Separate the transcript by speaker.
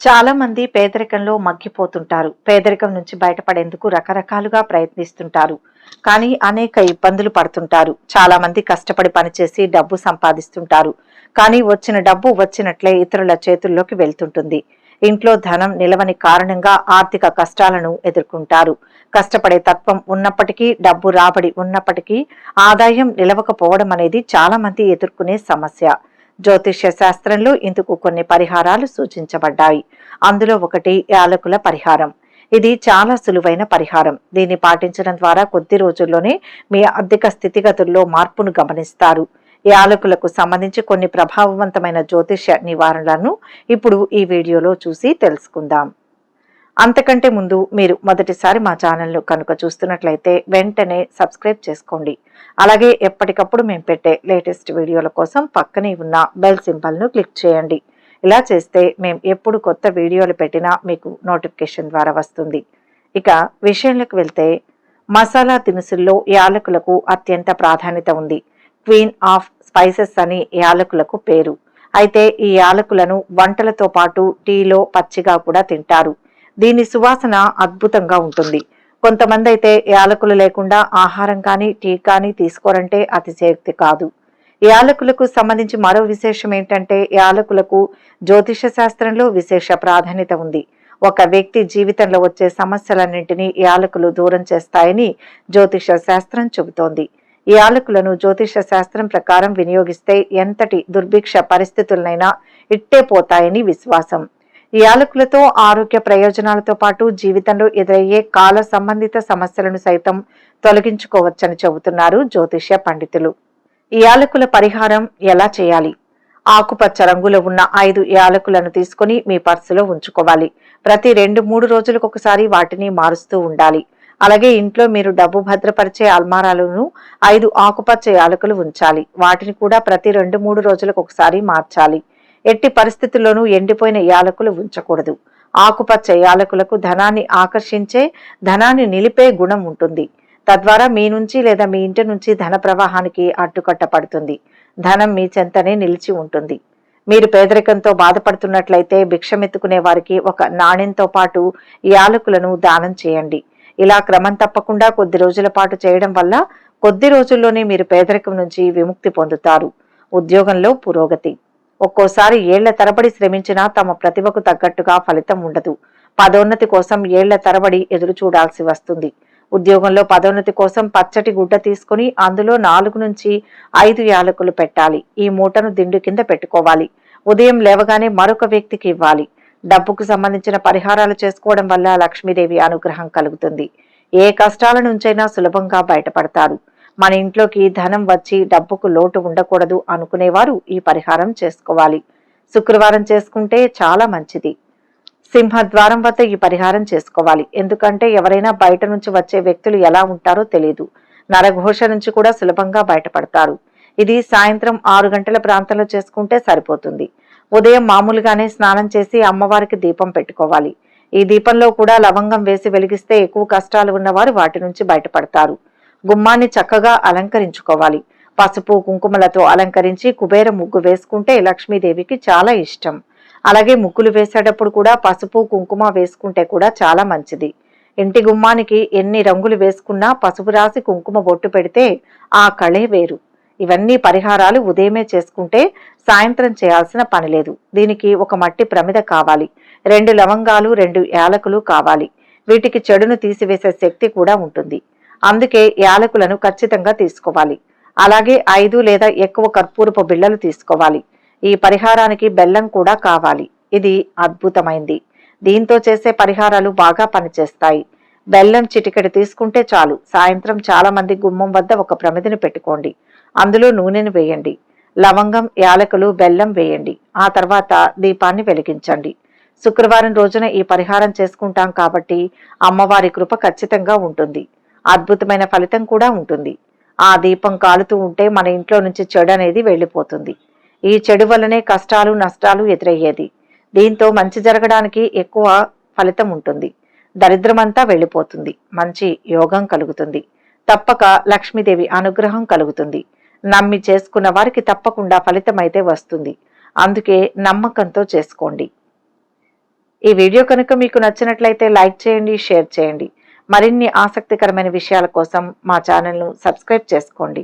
Speaker 1: చాలా మంది పేదరికంలో మగ్గిపోతుంటారు. పేదరికం నుంచి బయటపడేందుకు రకరకాలుగా ప్రయత్నిస్తుంటారు. కానీ అనేక ఇబ్బందులు పడుతుంటారు. చాలా మంది కష్టపడి పనిచేసి డబ్బు సంపాదిస్తుంటారు. కానీ వచ్చిన డబ్బు వచ్చినట్లే ఇతరుల చేతుల్లోకి వెళ్తుంటుంది. ఇంట్లో ధనం నిలవని కారణంగా ఆర్థిక కష్టాలను ఎదుర్కొంటారు. కష్టపడే తత్వం ఉన్నప్పటికీ డబ్బు రాబడి ఉన్నప్పటికీ ఆదాయం నిలవకపోవడం అనేది చాలా మంది ఎదుర్కొనే సమస్య. జ్యోతిష్య శాస్త్రంలో ఇందుకు కొన్ని పరిహారాలు సూచించబడ్డాయి. అందులో ఒకటి యాలకుల పరిహారం. ఇది చాలా సులువైన పరిహారం. దీన్ని పాటించడం ద్వారా కొద్ది రోజుల్లోనే మీ ఆర్థిక స్థితిగతుల్లో మార్పును గమనిస్తారు. యాలకులకు సంబంధించి కొన్ని ప్రభావవంతమైన జ్యోతిష్య నివారణలను ఇప్పుడు ఈ వీడియోలో చూసి తెలుసుకుందాం. అంతకంటే ముందు మీరు మొదటిసారి మా ఛానల్ను కనుక చూస్తున్నట్లయితే వెంటనే సబ్స్క్రైబ్ చేసుకోండి. అలాగే ఎప్పటికప్పుడు మేము పెట్టే లేటెస్ట్ వీడియోల కోసం పక్కనే ఉన్న బెల్ సింబల్ను క్లిక్ చేయండి. ఇలా చేస్తే మేము ఎప్పుడు కొత్త వీడియోలు పెట్టినా మీకు నోటిఫికేషన్ ద్వారా వస్తుంది. ఇక విషయంలోకి వెళ్తే మసాలా దినుసుల్లో యాలకులకు అత్యంత ప్రాధాన్యత ఉంది. క్వీన్ ఆఫ్ స్పైసెస్ అని యాలకులకు పేరు. అయితే ఈ యాలకులను వంటలతో పాటు టీలో పచ్చిగా కూడా తింటారు. దీని సువాసన అద్భుతంగా ఉంటుంది. కొంతమంది అయితే యాలకులు లేకుండా ఆహారం కానీ టీ కానీ తీసుకోరంటే అతిశయోక్తి కాదు. యాలకులకు సంబంధించి మరో విశేషం ఏంటంటే యాలకులకు జ్యోతిష శాస్త్రంలో విశేష ప్రాధాన్యత ఉంది. ఒక వ్యక్తి జీవితంలో వచ్చే సమస్యలన్నింటినీ యాలకులు దూరం చేస్తాయని జ్యోతిష శాస్త్రం చెబుతోంది. యాలకులను జ్యోతిష శాస్త్రం ప్రకారం వినియోగిస్తే ఎంతటి దుర్భిక్ష పరిస్థితులనైనా ఇట్టే పోతాయని విశ్వాసం. యాలకులతో ఆరోగ్య ప్రయోజనాలతో పాటు జీవితంలో ఎదురయ్యే కాల సంబంధిత సమస్యలను సైతం తొలగించుకోవచ్చని చెబుతున్నారు జ్యోతిష్య పండితులు. యాలకుల పరిహారం ఎలా చేయాలి? ఆకుపచ్చ రంగులో ఉన్న ఐదు యాలకులను తీసుకుని మీ పర్సులో ఉంచుకోవాలి. ప్రతి రెండు మూడు రోజులకు ఒకసారి వాటిని మారుస్తూ ఉండాలి. అలాగే ఇంట్లో మీరు డబ్బు భద్రపరిచే అల్మారాలను ఐదు ఆకుపచ్చ యాలకులు ఉంచాలి. వాటిని కూడా ప్రతి రెండు మూడు రోజులకు ఒకసారి మార్చాలి. ఎట్టి పరిస్థితుల్లోనూ ఎండిపోయిన యాలకులు ఉంచకూడదు. ఆకుపచ్చ యాలకులకు ధనాన్ని ఆకర్షించే ధనాన్ని నిలిపే గుణం ఉంటుంది. తద్వారా మీ నుంచి లేదా మీ ఇంటి నుంచి ధన ప్రవాహానికి అడ్డుకట్ట పడుతుంది. ధనం మీ చెంతనే నిలిచి ఉంటుంది. మీరు పేదరికంతో బాధపడుతున్నట్లయితే భిక్షమెత్తుకునే వారికి ఒక నాణ్యంతో పాటు యాలకులను దానం చేయండి. ఇలా క్రమం తప్పకుండా కొద్ది రోజుల పాటు చేయడం వల్ల కొద్ది రోజుల్లోనే మీరు పేదరికం నుంచి విముక్తి పొందుతారు. ఉద్యోగంలో పురోగతి. ఒక్కోసారి ఏళ్ళ తరబడి శ్రమించినా తమ ప్రతిభకు తగ్గట్టుగా ఫలితం ఉండదు. పదోన్నతి కోసం ఏళ్ళ తరబడి ఎదురు చూడాల్సి వస్తుంది. ఉద్యోగంలో పదోన్నతి కోసం పచ్చటి గుడ్డ తీసుకుని అందులో నాలుగు నుంచి ఐదు యాలకులు పెట్టాలి. ఈ మూటను దిండు కింద పెట్టుకోవాలి. ఉదయం లేవగానే మరొక వ్యక్తికి ఇవ్వాలి. డబ్బుకు సంబంధించిన పరిహారాలు చేసుకోవడం వల్ల లక్ష్మీదేవి అనుగ్రహం కలుగుతుంది. ఏ కష్టాల నుంచైనా సులభంగా బయటపడతారు. మన ఇంట్లోకి ధనం వచ్చి డబ్బుకు లోటు ఉండకూడదు అనుకునేవారు ఈ పరిహారం చేసుకోవాలి. శుక్రవారం చేసుకుంటే చాలా మంచిది. సింహద్వారం వద్ద ఈ పరిహారం చేసుకోవాలి. ఎందుకంటే ఎవరైనా బయట నుంచి వచ్చే వ్యక్తులు ఎలా ఉంటారో తెలియదు నరఘోష నుంచి కూడా సులభంగా బయటపడతారు. ఇది సాయంత్రం ఆరు గంటల ప్రాంతంలో చేసుకుంటే సరిపోతుంది. ఉదయం మామూలుగానే స్నానం చేసి అమ్మవారికి దీపం పెట్టుకోవాలి. ఈ దీపంలో కూడా లవంగం వేసి వెలిగిస్తే ఎక్కువ కష్టాలు ఉన్నవారు వాటి నుంచి బయటపడతారు. గుమ్మాన్ని చక్కగా అలంకరించుకోవాలి. పసుపు కుంకుమలతో అలంకరించి కుబేర ముగ్గు వేసుకుంటే లక్ష్మీదేవికి చాలా ఇష్టం. అలాగే ముగ్గులు వేసేటప్పుడు కూడా పసుపు కుంకుమ వేసుకుంటే కూడా చాలా మంచిది. ఇంటి గుమ్మానికి ఎన్ని రంగులు వేసుకున్నా పసుపు రాసి కుంకుమ బొట్టు పెడితే ఆ కళే వేరు. ఇవన్నీ పరిహారాలు ఉదయమే చేసుకుంటే సాయంత్రం చేయాల్సిన పని లేదు. దీనికి ఒక మట్టి ప్రమిద కావాలి. రెండు లవంగాలు రెండు యాలకులు కావాలి. వీటికి చెడును తీసివేసే శక్తి కూడా ఉంటుంది. అందుకే యాలకులను ఖచ్చితంగా తీసుకోవాలి. అలాగే ఐదు లేదా ఎక్కువ కర్పూరపు బిళ్ళలు తీసుకోవాలి. ఈ పరిహారానికి బెల్లం కూడా కావాలి. ఇది అద్భుతమైంది. దీంతో చేసే పరిహారాలు బాగా పనిచేస్తాయి. బెల్లం చిటికెడు తీసుకుంటే చాలు. సాయంత్రం చాలా మంది గుమ్మం వద్ద ఒక ప్రమిదిని పెట్టుకోండి. అందులో నూనెను వేయండి. లవంగం యాలకులు బెల్లం వేయండి. ఆ తర్వాత దీపాన్ని వెలిగించండి. శుక్రవారం రోజున ఈ పరిహారం చేసుకుంటాం కాబట్టి అమ్మవారి కృప ఖచ్చితంగా ఉంటుంది. అద్భుతమైన ఫలితం కూడా ఉంటుంది. ఆ దీపం కాలుతూ ఉంటే మన ఇంట్లో నుంచి చెడు అనేది వెళ్ళిపోతుంది. ఈ చెడు వల్లనే కష్టాలు నష్టాలు ఎదురయ్యేది. దీంతో మంచి జరగడానికి ఎక్కువ ఫలితం ఉంటుంది. దరిద్రమంతా వెళ్ళిపోతుంది. మంచి యోగం కలుగుతుంది. తప్పక లక్ష్మీదేవి అనుగ్రహం కలుగుతుంది. నమ్మి చేసుకున్న వారికి తప్పకుండా ఫలితం అయితే వస్తుంది. అందుకే నమ్మకంతో చేసుకోండి. ఈ వీడియో కనుక మీకు నచ్చినట్లయితే లైక్ చేయండి షేర్ చేయండి. మరిన్ని ఆసక్తికరమైన విషయాల కోసం మా ఛానల్ను సబ్స్క్రైబ్ చేసుకోండి.